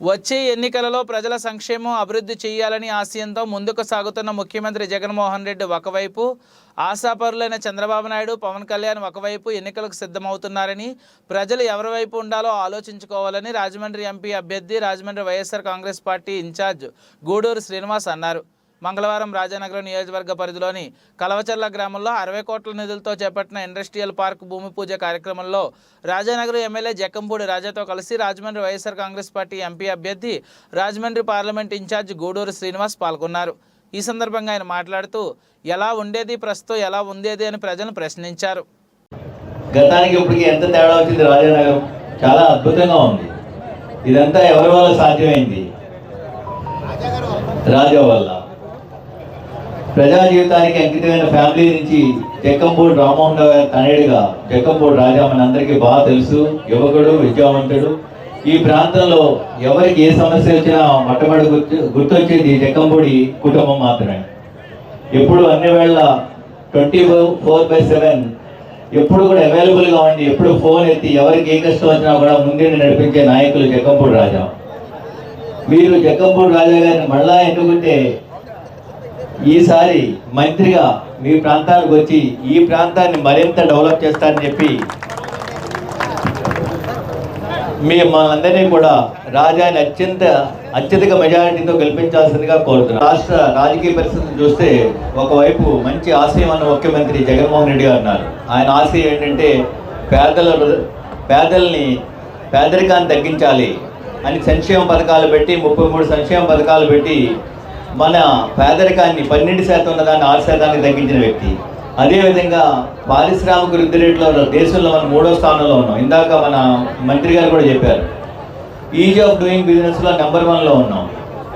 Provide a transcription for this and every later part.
వచ్చే ఎన్నికలలో ప్రజల సంక్షేమం అభివృద్ధి చేయాలని ఆశయంతో ముందుకు సాగుతున్న ముఖ్యమంత్రి జగన్మోహన్ రెడ్డి ఒకవైపు ఆశాపరులైన చంద్రబాబు నాయుడు పవన్ కళ్యాణ్ ఒకవైపు ఎన్నికలకు సిద్ధమవుతున్నారని ప్రజలు ఎవరి వైపు ఉండాలో ఆలోచించుకోవాలని రాజమండ్రి ఎంపీ అభ్యర్థి Rajahmundry YSR Congress party incharge Guduru Srinivas అన్నారు. మంగళవారం రాజానగరం నియోజకవర్గ పరిధిలోని కలవచర్ల గ్రామంలో అరవై కోట్ల నిధులతో చేపట్టిన ఇండస్ట్రియల్ పార్క్ భూమి పూజ కార్యక్రమంలో రాజానగరం ఎమ్మెల్యే జక్కంపూడి రాజాతో కలిసి Rajahmundry YSR Congress party MP అభ్యర్థి రాజమండ్రి పార్లమెంట్ ఇన్ఛార్జ్ గూడూరు శ్రీనివాస్ పాల్గొన్నారు. ఈ సందర్భంగా ఆయన మాట్లాడుతూ ఎలా ఉండేది ప్రస్తుతం ఎలా ఉండేది? అని ప్రజలను ప్రశ్నించారు. గతానికి ఇప్పటికి ఎంత తేడా వచ్చింది రాజానగరం? చాలా అద్భుతంగా ఉంది. ఇదంతా ఎవరి వల్ల సాధ్యమైంది? రాజా వల్ల. ప్రజా జీవితానికి అంకితమైన ఫ్యామిలీ నుంచి చెక్కంపూడి రామ్మోహన్ రావు గారి తనయుడిగా చెక్కంపూడి రాజా మన అందరికీ బాగా తెలుసు. యువకుడు విద్యావంతుడు. ఈ ప్రాంతంలో ఎవరికి ఏ సమస్య వచ్చినా మొట్టమొదటి గుర్తు గుర్తొచ్చేది చెక్కంపూడి కుటుంబం మాత్రమే. ఎప్పుడు అన్ని వేళ ట్వంటీ ఫోర్ బై సెవెన్ ఎప్పుడు కూడా అవైలబుల్గా ఉండి ఎప్పుడు ఫోన్ ఎత్తి ఎవరికి ఏ కష్టం వచ్చినా కూడా ముందుండి నడిపించే నాయకులు జక్కంపూడి రాజా. మీరు జక్కంపూడి రాజా గారిని మళ్ళా ఎన్నుకుంటే ఈసారి మంత్రిగా మీ ప్రాంతానికి వచ్చి ఈ ప్రాంతాన్ని మరింత డెవలప్ చేస్తారని చెప్పి మీ మనందరినీ కూడా రాజాని అత్యంత అత్యధిక మెజారిటీతో గెలిపించాల్సిందిగా కోరుతున్నాను రాష్ట్ర రాజకీయ పరిస్థితిని చూస్తే ఒకవైపు మంచి ఆశయం అన్న ముఖ్యమంత్రి జగన్మోహన్ రెడ్డి గారు అన్నారు. ఆయన ఆశయం ఏంటంటే పేదల పేదల్ని పేదరికాన్ని తగ్గించాలి అని సంక్షేమ పథకాలు పెట్టి ముప్పై మూడు సంక్షేమ పథకాలు పెట్టి మన పేదరికాన్ని పన్నెండు శాతం ఉన్నదాన్ని ఆరు శాతానికి తగ్గించిన వ్యక్తి. అదేవిధంగా పారిశ్రామిక వృద్ధి రేట్లో దేశంలో మనం మూడో స్థానంలో ఉన్నాం. ఇందాక మన మంత్రి గారు కూడా చెప్పారు. ఈజ్ ఆఫ్ డూయింగ్ బిజినెస్లో నెంబర్ వన్లో ఉన్నాం.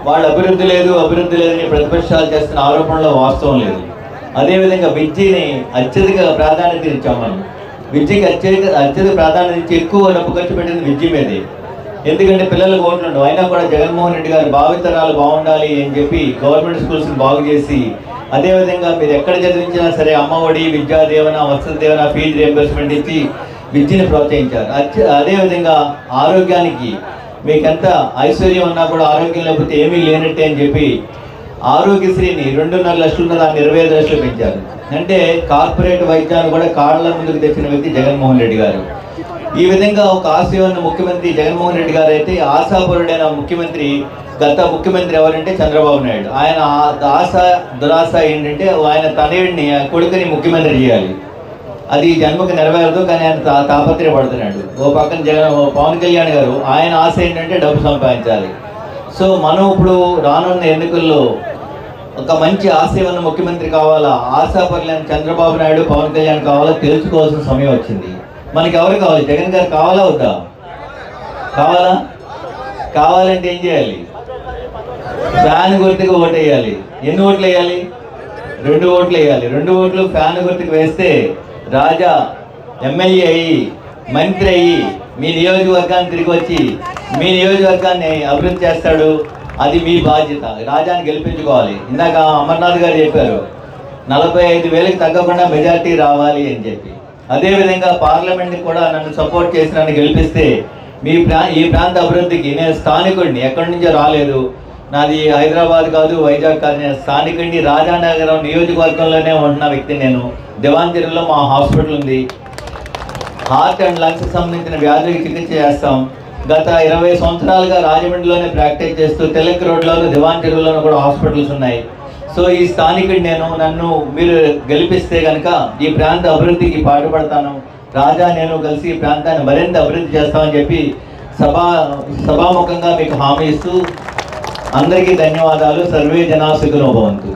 వాళ్ళు అభివృద్ధి లేదు అభివృద్ధి లేదని ప్రతిపక్షాలు చేస్తున్న ఆరోపణలో వాస్తవం లేదు. అదేవిధంగా విద్యని అత్యధిక ప్రాధాన్యత ఇచ్చాం మనం. విద్యకి అత్యధిక అత్యధిక ప్రాధాన్యత ఇచ్చి ఎక్కువ డబ్బు ఖర్చు పెట్టింది విద్య మీదే. ఎందుకంటే పిల్లలకు ఓట్లు అయినా కూడా జగన్మోహన్ రెడ్డి గారు భావితరాలు బాగుండాలి అని చెప్పి గవర్నమెంట్ స్కూల్స్ని బాగు చేసి అదేవిధంగా మీరు ఎక్కడ చదివించినా సరే అమ్మఒడి విద్యా దీవెన వసతి దీవెన ఫీజు రియంబర్స్మెంట్ ఇచ్చి విద్యను ప్రోత్సహించారు. అదేవిధంగా ఆరోగ్యానికి మీకు ఎంత ఐశ్వర్యం ఉన్నా కూడా ఆరోగ్యం లేకపోతే ఏమీ లేనట్టే అని చెప్పి ఆరోగ్యశ్రీని రెండున్నర లక్షలు ఉన్న దాన్ని ఇరవై ఐదు లక్షలు పెంచారు. అంటే కార్పొరేట్ వైద్యాన్ని కూడా కాళ్ళ ముందుకు తెచ్చిన వ్యక్తి జగన్మోహన్ రెడ్డి గారు. ఈ విధంగా ఒక ఆశయాన్ని ముఖ్యమంత్రి జగన్మోహన్ రెడ్డి గారు అయితే ఆశాపరుడైన ముఖ్యమంత్రి గత ముఖ్యమంత్రి ఎవరంటే చంద్రబాబు నాయుడు. ఆయన ఆశ దురాశ ఏంటంటే ఆయన తనయుడిని కొడుకుని ముఖ్యమంత్రి చేయాలి. అది జన్మకు నెరవేరదు కానీ ఆయన తాపత్రయపడుతున్నాడు. ఓ పక్కన జగన్ పవన్ కళ్యాణ్ గారు ఆయన ఆశ ఏంటంటే డబ్బు సంపాదించాలి. సో మనం ఇప్పుడు రానున్న ఎన్నికల్లో ఒక మంచి ఆశయం ఉన్న ముఖ్యమంత్రి కావాలా? ఆశాపరులైన చంద్రబాబు నాయుడు పవన్ కళ్యాణ్ కావాలా? తెలుసుకోవాల్సిన సమయం వచ్చింది. మనకి ఎవరు కావాలి? జగన్ గారు కావాలా వద్దా? కావాలా? కావాలంటే ఏం చేయాలి? ఫ్యాన్ గుర్తుకు ఓటు వేయాలి. ఎన్ని ఓట్లు వేయాలి? రెండు ఓట్లు వేయాలి. రెండు ఓట్లు ఫ్యాన్ గుర్తుకు వేస్తే రాజా ఎమ్మెల్యే అయ్యి మంత్రి అయ్యి మీ నియోజకవర్గాన్ని తిరిగి వచ్చి మీ నియోజకవర్గాన్ని అభివృద్ధి చేస్తాడు. అది మీ బాధ్యత. రాజాని గెలిపించుకోవాలి. ఇందాక అమర్నాథ్ గారు చెప్పారు నలభై ఐదు వేలకు తగ్గకుండా మెజార్టీ రావాలి అని చెప్పి. అదేవిధంగా పార్లమెంట్ని కూడా నన్ను సపోర్ట్ చేసి నన్ను గెలిపిస్తే మీ ప్రా ఈ ప్రాంత అభివృద్ధికి నేను స్థానికుడిని ఎక్కడి నుంచో రాలేదు. నాది హైదరాబాద్ కాదు వైజాగ్ కాదు. నేను స్థానికుడిని రాజానగరం నియోజకవర్గంలోనే ఉన్న వ్యక్తి నేను. దివాంజరిలో మా హాస్పిటల్ ఉంది. హార్ట్ అండ్ లంగ్స్ సంబంధించిన వ్యాధులకి చికిత్స చేస్తాం. గత ఇరవై సంవత్సరాలుగా రాజమండ్రిలోనే ప్రాక్టీస్ చేస్తూ తెలంగాణ రోడ్లోను దివాన్ కూడా హాస్పిటల్స్ ఉన్నాయి. సో ఈ స్థానికుడు నేను నన్ను మీరు గెలిపిస్తే కనుక ఈ ప్రాంత అభివృద్ధికి పాటుపడతాను. రాజా నేను కలిసి ఈ ప్రాంతాన్ని మరింత అభివృద్ధి చేస్తామని చెప్పి సభా సభాముఖంగా మీకు హామీ ఇస్తూ అందరికీ ధన్యవాదాలు. సర్వే జనా సుఖనోభవంతు